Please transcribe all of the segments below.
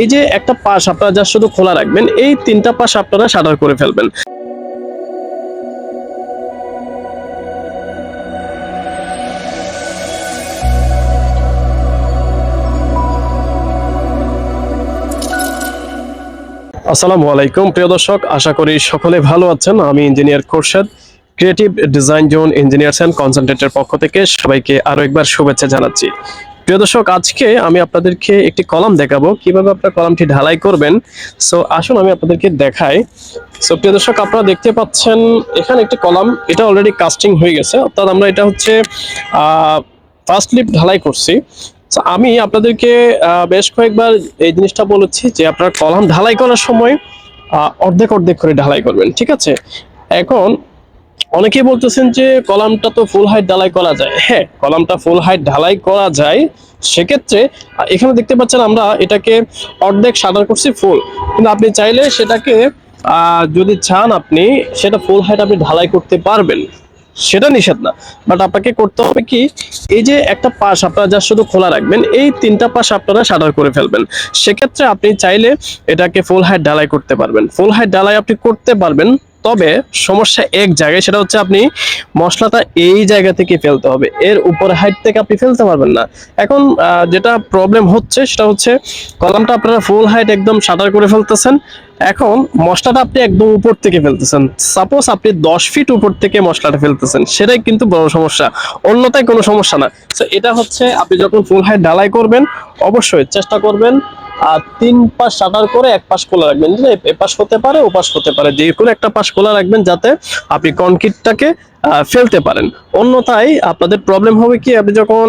এই যে একটা পাশ আপনারা যা শুধু খোলা রাখবেন, এই তিনটা পাশ আপনারা শাটার করে ফেলবেন। আসসালামু আলাইকুম, প্রিয় দর্শক, আশা করি সকলে ভালো আছেন। আমি engineer Khorshed creative design zone engineers and কনসেন্ট্রেটের পক্ষ থেকে সবাইকে আরও একবার শুভেচ্ছা জানাচ্ছি। প্রিয় দর্শক, আজকে আমি আপনাদেরকে একটি কলাম দেখাবো। কীভাবে আপনার কলামটি ঢালাই করবেন? সো আসুন আমি আপনাদেরকে দেখাই। সো প্রিয় দর্শক, আপনারা দেখতে পাচ্ছেন এখানে একটি কলাম। এটা অলরেডি কাস্টিং হয়ে গেছে। অর্থাৎ আমরা এটা হচ্ছে ফার্স্ট লিপ ঢালাই করছি। আমি আপনাদেরকে বেশ কয়েকবার এই জিনিসটা বলেছি যে আপনার কলাম ঢালাই করার সময় অর্ধেক অর্ধেক করে ঢালাই করবেন। ঠিক আছে? এখন অনেকেই বলতেছেন যে কলামটা তো ফুল হাইট ঢালাই করা যায়। হ্যাঁ কলামটা ফুল হাইট ঢালাই করা যায়। সেক্ষেত্রে এখানে দেখতে পাচ্ছেন আমরা এটাকে অর্ধেক সাদা করছি ফুল কিন্তু আপনি চাইলে সেটাকে যদি চান আপনি, সেটা ফুল হাইট আপনি ঢালাই করতে পারবেন। সেটা নিষেধ না। বাট আপনাকে করতে হবে কি, এই যে একটা পাশ আপনারা যা শুধু খোলা রাখবেন, এই তিনটা পাশ আপনারা শাটার করে ফেলবেন। সেক্ষেত্রে আপনি চাইলে এটাকে ফুল হাইট ঢালাই করতে পারবেন। ফুল হাইট ঢালাই আপনি করতে পারবেন। তবে সমস্যা এক জায়গায়, সেটা হচ্ছে আপনি মশলাটা এই জায়গা থেকে ফেলতে হবে। এর উপর হাইট থেকে আপনি ফেলতে পারবেন না। এখন যেটা প্রবলেম হচ্ছে, সেটা হচ্ছে কলামটা আপনারা ফুল হাইট একদম শাটার করে ফেলতেছেন। এখন মশলাটা আপনি একদম উপর থেকে ফেলতেছেন। সাপোজ আপনি দশ ফিট উপর থেকে মশলাটা ফেলতেছেন, সেটাই কিন্তু বড় সমস্যা। অন্যথায় কোনো সমস্যা না। তো এটা হচ্ছে আপনি যখন ফুল হাইট ঢালাই করবেন, অবশ্যই চেষ্টা করবেন আর তিন পাশ শাটার করে এক পাশ খোলা রাখবেন। এ পাশ হতে পারে, ও পাশ হতে পারে। যে কোনো একটা পাশ খোলা রাখবেন যাতে আপনি কনক্রিটটাকে ফেলতে পারেন। অন্যথায় আপনাদের প্রবলেম হবে কি, আপনি যখন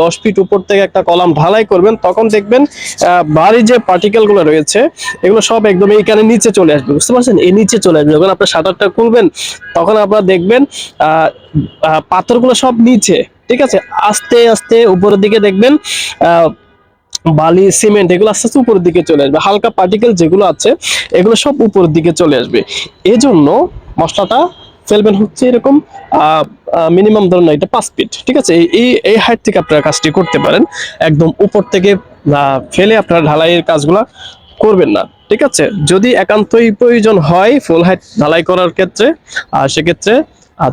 দশ ফিট উপর থেকে একটা কলাম ঢালাই করবেন, তখন দেখবেন বাড়ি যে পার্টিকেলগুলো রয়েছে, এগুলো সব একদম এইখানে নিচে চলে আসবে। বুঝতে পারছেন? এই নিচে চলে আসবে। যখন আপনার শাটারটা খুলবেন, তখন আপনারা দেখবেন পাথরগুলো সব নিচে। ঠিক আছে? আস্তে আস্তে উপরের দিকে দেখবেন বালি, সিমেন্ট, এগুলো আস্তে আস্তে উপরের দিকে চলে আসবে। হালকা পার্টিকেল যেগুলো আছে, এগুলো সব উপরের দিকে চলে আসবে। এজন্য মশলাটা ফেলবেন হচ্ছে এরকম মিনিমাম ধরুন এটা পাঁচ ফিট ঠিক আছে? এই- এই হাইট থেকে আপনারা কাজটি করতে পারেন। একদম উপর থেকে ফেলে আপনারা ঢালাইয়ের কাজগুলা করবেন না, ঠিক আছে? যদি একান্তই প্রয়োজন হয় ফুল হাইট ঢালাই করার ক্ষেত্রে সেক্ষেত্রে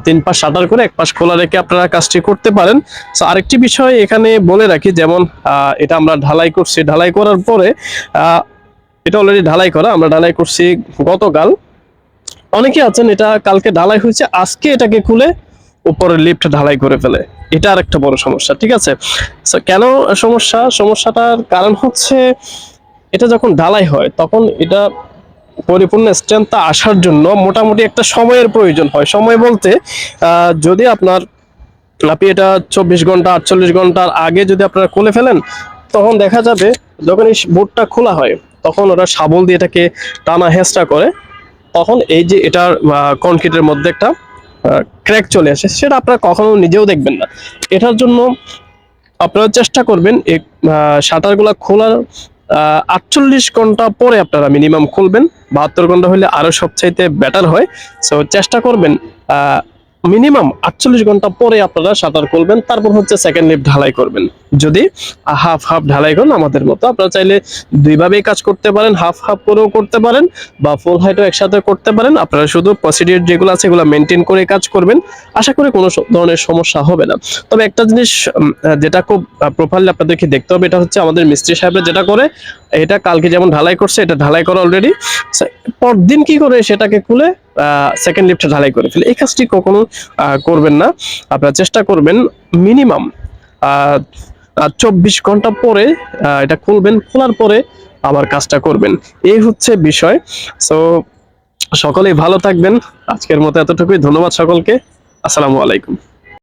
তিন পাশ শাটার করে, এক পাশ খোলা রেখে আপনারা কাজটি করতে পারেন। তো আরেকটি বিষয় এখানে বলে রাখি, যেমন এটা আমরা ঢালাই করছি। ঢালাই করার পরে এটা অলরেডি ঢালাই করা, আমরা ঢালাই করছি গতকাল। অনেকে আছেন, এটা কালকে ঢালাই হয়েছে, আজকে এটাকে খুলে উপরে লিফট ঢালাই করে ফেলে। এটা আর একটা বড় সমস্যা, ঠিক আছে? কেন সমস্যা? সমস্যাটার কারণ হচ্ছে, এটা যখন ঢালাই হয়, তখন এটা পরিপূর্ণ স্ট্রেংথটা আসার জন্য মোটামুটি একটা সময়ের প্রয়োজন হয়। সময় বলতে যদি আপনার, আপনি এটা চব্বিশ ঘণ্টা, আটচল্লিশ ঘণ্টার আগে যদি আপনারা খুলে ফেলেন, তখন দেখা যাবে যখন এই বোর্ডটা খোলা হয়, তখন ওরা শাবল দিয়ে এটাকে টানা হেঁচড়া করে, তখন এই যে এটার কনক্রিটের মধ্যে একটা ক্র্যাক চলে আসে। সেটা আপনারা কখনো নিজেও দেখবেন না। এটার জন্য আপনারা চেষ্টা করবেন এই শাটারগুলো খোলার আটচল্লিশ ঘণ্টা পরে আপনারা মিনিমাম খুলবেন। বাহাত্তর ঘণ্টা হলে আরও সবচাইতে বেটার হয়। সো চেষ্টা করবেন মিনিমাম আটচল্লিশ ঘণ্টা পরে আপনারা সাঁতার করবেন তারপর হচ্ছে সেকেন্ড লিফট ঢালাই করবেন। যদি হাফ হাফ ঢালাই করেন আমাদের মতো, আপনারা চাইলে দুইভাবেই কাজ করতে পারেন হাফ হাফ করেও করতে পারেন, বা ফুল হাইটও একসাথে করতে পারেন, আপনারা শুধু প্রসিডিউর যেগুলো আছে এগুলো মেনটেন করে কাজ করবেন, আশা করি কোনো ধরনের সমস্যা হবে না। তবে একটা জিনিস যেটা খুব প্রপারলি আপনাদেরকে দেখতে হবে, এটা হচ্ছে আমাদের মিস্ত্রি সাহেবরা যেটা করে, এটা কালকে যেমন ঢালাই করছে, এটা ঢালাই করা অলরেডি পরদিন কি করে সেটাকে খুলে সেকেন্ড লিফটে ঢালাই করে ফেলে। এই কাজটি কখনো করবেন না। আপনারা চেষ্টা করবেন মিনিমাম চব্বিশ ঘণ্টা পরে এটা খুলবেন, খোলার পরে আবার কাজটা করবেন। এই হচ্ছে বিষয়। সো সকলেই ভালো থাকবেন। আজকের মতো এতটুকুই। ধন্যবাদ সকলকে। আসসালামু আলাইকুম।